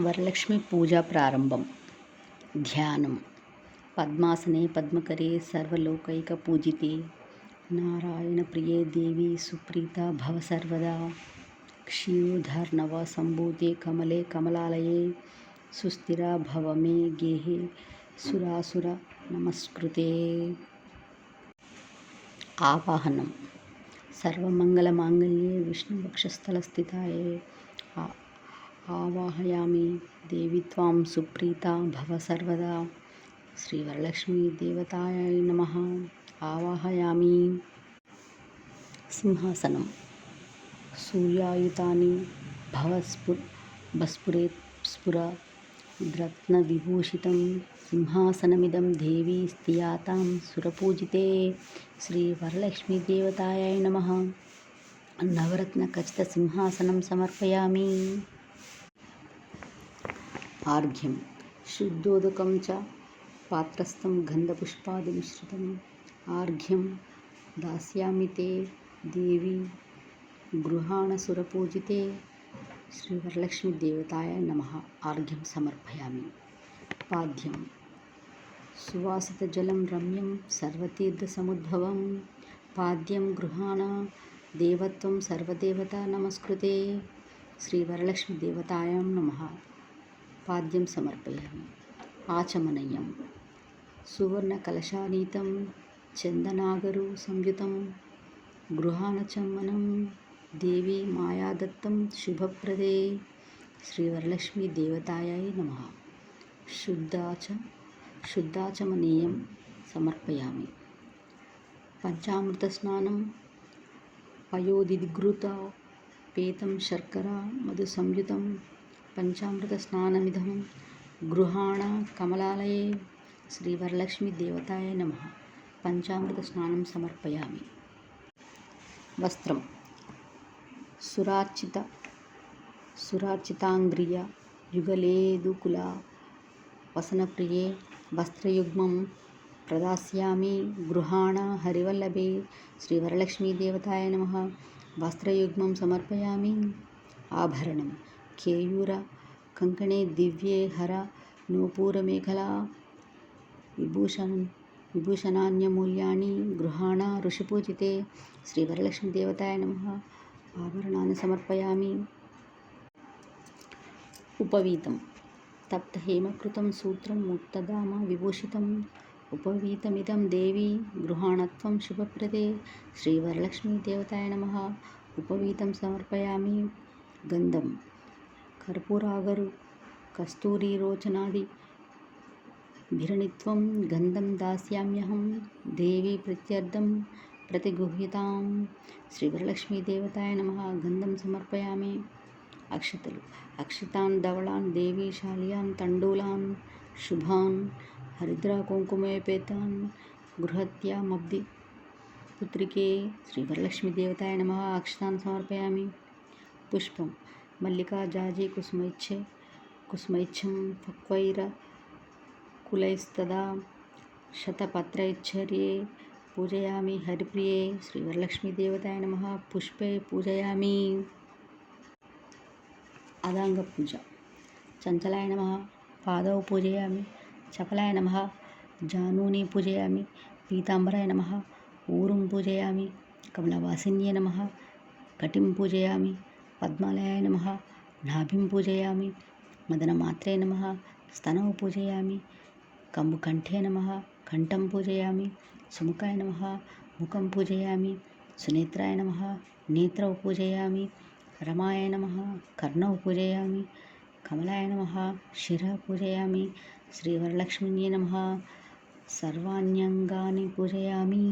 వరలక్ష్మి పూజ ప్రారంభం. ధ్యానం. పద్మాసనే పద్మకరే సర్వలోకైక పూజితే. నారాయణ ప్రియే దేవి సుప్రీత భవ సర్వదా. క్షీరోధార్ణవ సంభూతే కమలే కమలాలయే. సుస్థిర భవ మే గేహే సురాసుర నమస్కృతే. ఆవాహనం. సర్వమంగళమాంగళ్యే విష్ణువక్షస్థలస్థితాయే ఆ- ఆవాహయామి దేవి త్వాం సుప్రీత భవ సర్వదా. శ్రీ వరలక్ష్మీ దేవతాయ నమ. ఆవాహయామి. సింహాసనం. సూర్యాయుతాని భవస్ఫు భస్ఫురే స్ఫుర రత్నవిభూషితం సింహాసనమిదం దేవీ స్థియాతాం సురపూజితే. శ్రీ వరలక్ష్మీ దేవతాయ నమ. నవరత్న ఖచ్చిత సింహాసనం సమర్పయామి. ఆర్ఘ్యం శుద్ధోదకం చ పాత్రస్థం గంధపుష్పాదిమిశ్రితం ఆర్ఘ్యం దాస్యామి తే దేవి గృహాణ సురపూజితే శ్రీ వరలక్ష్మీ దేవతాయ నమ ఆర్ఘ్యం సమర్పయామి పాద్యం సువాసితజలం రమ్యం సర్వతీర్థసముద్భవం పాద్యం గృహాణ దేవత్వం సర్వదేవత పాద్యం సమర్పయామి ఆచమనీయం. సువర్ణకలశానీతం. చందనాగరు సంయుతం. గృహానచమ్మనం దేవి మాయాదత్తం. శుభప్రదే. శ్రీవరలక్ష్మి దేవతాయై నమ. శుద్ధాచ శుద్ధాచమనీయం సమర్పయామి. పంచామృత స్నానం పయోదిగృత పేతం శర్కర. మధు సంయుతం పంచామృత స్నానమిదం గృహాణ కమలాలయే శ్రీ వరలక్ష్మీ దేవతాయ నమ. పంచామృత స్నానం సమర్పయామి. వస్త్రం. సురార్చిత సురార్చితాంగ్రియ యుగలేదుకుల వసనప్రియే వస్త్రయుగ్మం ప్రదాస్యామి. గృహాణ హరివల్లభే శ్రీ వరలక్ష్మీ నమ. వస్త్రయుగ్మం సమర్పయామి. ఆభరణం. కేయూర కంకణే దివ్యే హర నూపూరమేఖలా విభూషణ విభూషణాన్యమూల్యాని గృహాణ ఋషిపూజితే శ్రీ వరలక్ష్మీ దేవతాయ నమ ఆభరణాన్ని సమర్పయామి ఉపవీతం తప్తహేమకృతం సూత్రం ముక్తదామ విభూషితం ఉపవీతమిదం దేవి గృహాణత్వం శుభప్రదే శ్రీ వరలక్ష్మీ దేవతాయ నమ ఉపవీతం సమర్పయామి గంధం कर्पूरागरु, कस्तूरीरोचनादि। भिरणित्वं गन्धं दास्याम्यहं, देवी प्रत्यर्थं प्रतिगुह्यतां। श्रीवरलक्ष्मीदेवताय नमः, गन्धं समर्पयामि। अक्षतलु, अक्षतान्, धवलान् देवीशाल्यान् तण्डूलान्, शुभान् हरिद्राकुङ्कुमयपेतान् गृहत्यामब्धि पुत्रिके, श्रीवरलक्ष्मीदेवताय नमः, अक्षतान् समर्पयामि। पुष्पं మల్లికా జాజి కుసుమైచ్చే కుసుమైచ్చం పక్వైర కులైస్తదా శతపత్రైశ్చర్యే పూజయామి హరిప్రియే శ్రీ వరలక్ష్మీ దేవతాయ నమ పుష్పే పూజయామి. అదాంగ పూజ. చంచలాయ నమ పాదౌ పూజయామి చపలాయ నమ జానూని పూజయామి పీతాంబరాయ నమ ఊరుం పూజయామి కమలవాసిన్యే నమ కటిం పూజయామి పద్మాలయ నమ నాభిం పూజయామి మదనమాత్రే నమ స్తనౌ పూజయామి కంబుకంఠే నమ కంఠం పూజయామి సుముఖాయ నమ ముఖం పూజయామి సునేత్రాయ నమ నేత్రౌ పూజయామి రమాయ నమ కర్ణౌ పూజయామి కమలాయ నమ శిర పూజయామి శ్రీవరలక్ష్మిన్యే నమ సర్వాణ్యంగాని పూజయామి.